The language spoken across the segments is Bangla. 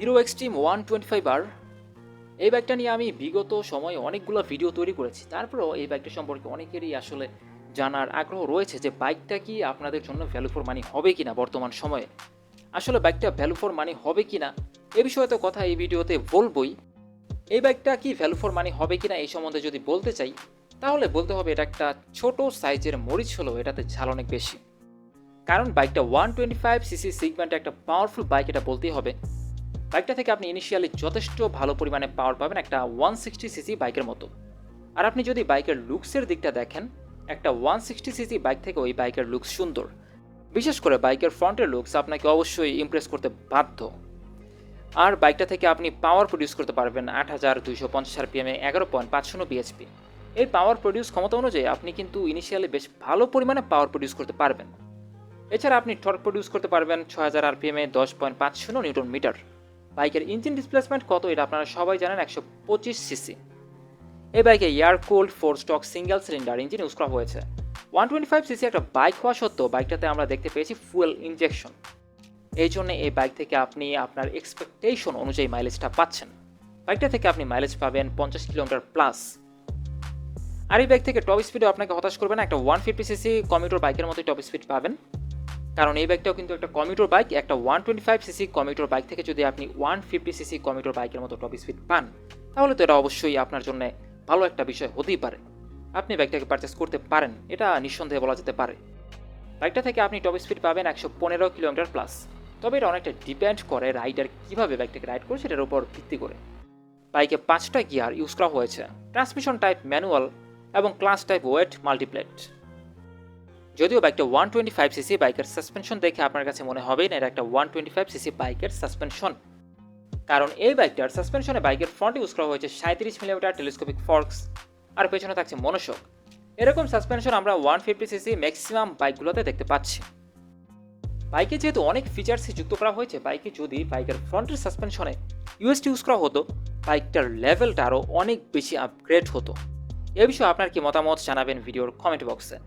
Hero Xtreme one twenty five আর এই বাইকটা নিয়ে আমি বিগত সময়ে অনেকগুলো ভিডিও তৈরি করেছি। তারপরেও এই বাইকটা সম্পর্কে অনেকেরই আসলে জানার আগ্রহ রয়েছে যে বাইকটা কি আপনাদের জন্য ভ্যালু ফর মানি হবে কি না বর্তমান সময়ে। আসলে বাইকটা ভ্যালু ফর মানি হবে কি না এ বিষয়ে তো কথা এই ভিডিওতে বলবই। এই বাইকটা কি ভ্যালু ফর মানি হবে কি না এই সম্বন্ধে যদি বলতে চাই, তাহলে বলতে হবে এটা একটা ছোট সাইজের মরিচ হলেও এটাতে ঝাল অনেক বেশি। কারণ বাইকটা one twenty five CC segment একটা পাওয়ারফুল বাইক এটা বলতেই হবে। বাইকটা থেকে আপনি ইনিশিয়ালি যথেষ্ট ভালো পরিমাণে পাওয়ার পাবেন একটা ওয়ান সিক্সটি সিসি বাইকের মতো। আর আপনি যদি বাইকের লুকসের দিকটা দেখেন, একটা ওয়ান সিক্সটি সিসি বাইক থেকে ওই বাইকের লুকস সুন্দর। বিশেষ করে বাইকের ফ্রন্টের লুকস আপনাকে অবশ্যই ইমপ্রেস করতে বাধ্য। আর বাইকটা থেকে আপনি পাওয়ার প্রডিউস করতে পারবেন আট হাজার দুইশো পঞ্চাশ আরপিএমে এগারো পয়েন্ট পাঁচ শূন্য বিএচপি এই পাওয়ার প্রডিউস ক্ষমতা অনুযায়ী আপনি কিন্তু ইনিশিয়ালি বেশ ভালো পরিমাণে পাওয়ার প্রডিউস করতে পারবেন। এছাড়া আপনি টর্ক প্রডিউস করতে পারবেন ছয় হাজার আরপিএমে দশ পয়েন্ট পাঁচ শূন্য নিউটন মিটার। বাইকের ইঞ্জিন ডিসপ্লেসমেন্ট কত? এটা আপনারা সবাই জানেন, একশো পঁচিশ সিসি এই বাইকে air cold four stroke single cylinder engine use করা হয়েছে। ওয়ান টোয়েন্টি ফাইভ সিসি একটা বাইক হওয়া সত্ত্বেও বাইকটাতে আমরা দেখতে পেয়েছি ফুয়েল ইঞ্জেকশন এই জন্য এই বাইক থেকে আপনি আপনার এক্সপেকটেশন অনুযায়ী মাইলেজটা পাচ্ছেন। বাইকটা থেকে আপনি মাইলেজ পাবেন পঞ্চাশ কিলোমিটার প্লাস আর এই বাইক থেকে টপ স্পিডে আপনাকে হতাশ করবে না, একটা ওয়ান ফিফটি সিসি কমিউটার বাইকের মতোই টপ স্পিড পাবেন। কারণ এই বাইকটাও কিন্তু একটা কমিউটার বাইক একটা one twenty five CC commuter bike থেকে যদি আপনি ওয়ান ফিফটি সিসি কমিউটার বাইকের মতো টপ স্পিড পান, তাহলে তো এটা অবশ্যই আপনার জন্য ভালো একটা বিষয় হতেই পারে। আপনি বাইকটাকে পারচেস করতে পারেন, এটা নিঃসন্দেহে বলা যেতে পারে। বাইকটা থেকে আপনি টপ স্পিড পাবেন একশো পনেরো কিলোমিটার প্লাস তবে এটা অনেকটা ডিপেন্ড করে রাইডার কীভাবে বাইকটাকে রাইড করে সেটার উপর ভিত্তি করে। বাইকে পাঁচটা গিয়ার ইউজ করা হয়েছে ট্রান্সমিশন টাইপ ম্যানুয়াল এবং ক্লাস টাইপ ওয়েট মাল্টিপ্লেট যদিও বাইকটা ওয়ান টোয়েন্টি ফাইভ সিসি বাইকের সাসপেনশন দেখে আপনার কাছে মনে হবে না, এটা একটা ওয়ান টোয়েন্টি ফাইভ সিসি বাইকের সাসপেনশন কারণ এই বাইকটার সাসপেনশনে বাইকের ফ্রন্ট ইউজ করা হয়েছে সাঁত্রিশ মিলিমিটার টেলিস্কোপিক ফর্কস আর পেছনে থাকছে মনোশক এরকম সাসপেনশন আমরা ওয়ান ফিফটি সিসি ম্যাক্সিমাম বাইকগুলোতে দেখতে পাচ্ছি। বাইকে যেহেতু অনেক ফিচার্সই যুক্ত করা হয়েছে বাইকে যদি বাইকের ফ্রন্টের সাসপেনশনে ইউএসটি ইউজ করা হতো বাইকটার লেভেলটা আরও অনেক বেশি আপগ্রেড হতো। এ বিষয়ে আপনার কি মতামত জানাবেন ভিডিওর কমেন্ট বক্সে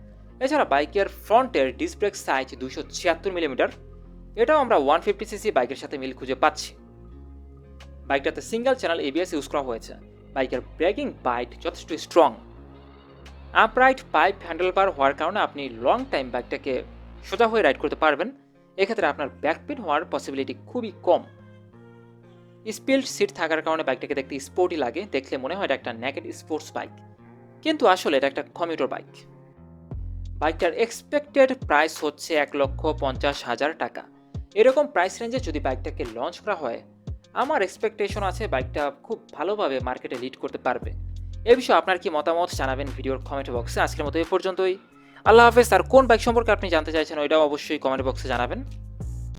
এছাড়া বাইকের ফ্রন্টের ডিস্ক ব্রেক সাইজ দুশো ছিয়াত্তর মিলিমিটার এটাও আমরা ওয়ান ফিফটি সিসি বাইকের সাথে মিল খুঁজে পাচ্ছি। বাইকটাতে সিঙ্গেল চ্যানেল এবিএস ইউজ করা হয়েছে। বাইকের ব্রেকিং বাইট যথেষ্ট strong upright pipe handle bar হওয়ার কারণে আপনি লং টাইম বাইকটাকে সোজা হয়ে রাইড করতে পারবেন। এক্ষেত্রে আপনার ব্যাকপিন হওয়ার পসিবিলিটি খুবই কম। স্পিল্ড সিট থাকার কারণে বাইকটাকে দেখতে স্পোর্টি লাগে, দেখলে মনে হয় এটা একটা নেকেড স্পোর্টস বাইক কিন্তু আসলে এটা একটা কমিউটার বাইক বাইকটার এক্সপেক্টেড প্রাইস হচ্ছে এক লক্ষ পঞ্চাশ হাজার টাকা। এরকম প্রাইস রেঞ্জে যদি বাইকটাকে লঞ্চ করা হয়, আমার এক্সপেকটেশন আছে বাইকটা খুব ভালোভাবে মার্কেটে লিড করতে পারবে। এ বিষয়ে আপনার কি মতামত জানাবেন ভিডিওর কমেন্ট বক্সে আজকের মতো এ পর্যন্তই। আল্লাহ হাফেজ, আর কোন বাইক সম্পর্কে আপনি জানতে চাইছেন ওইটাও অবশ্যই কমেন্ট বক্সে জানাবেন।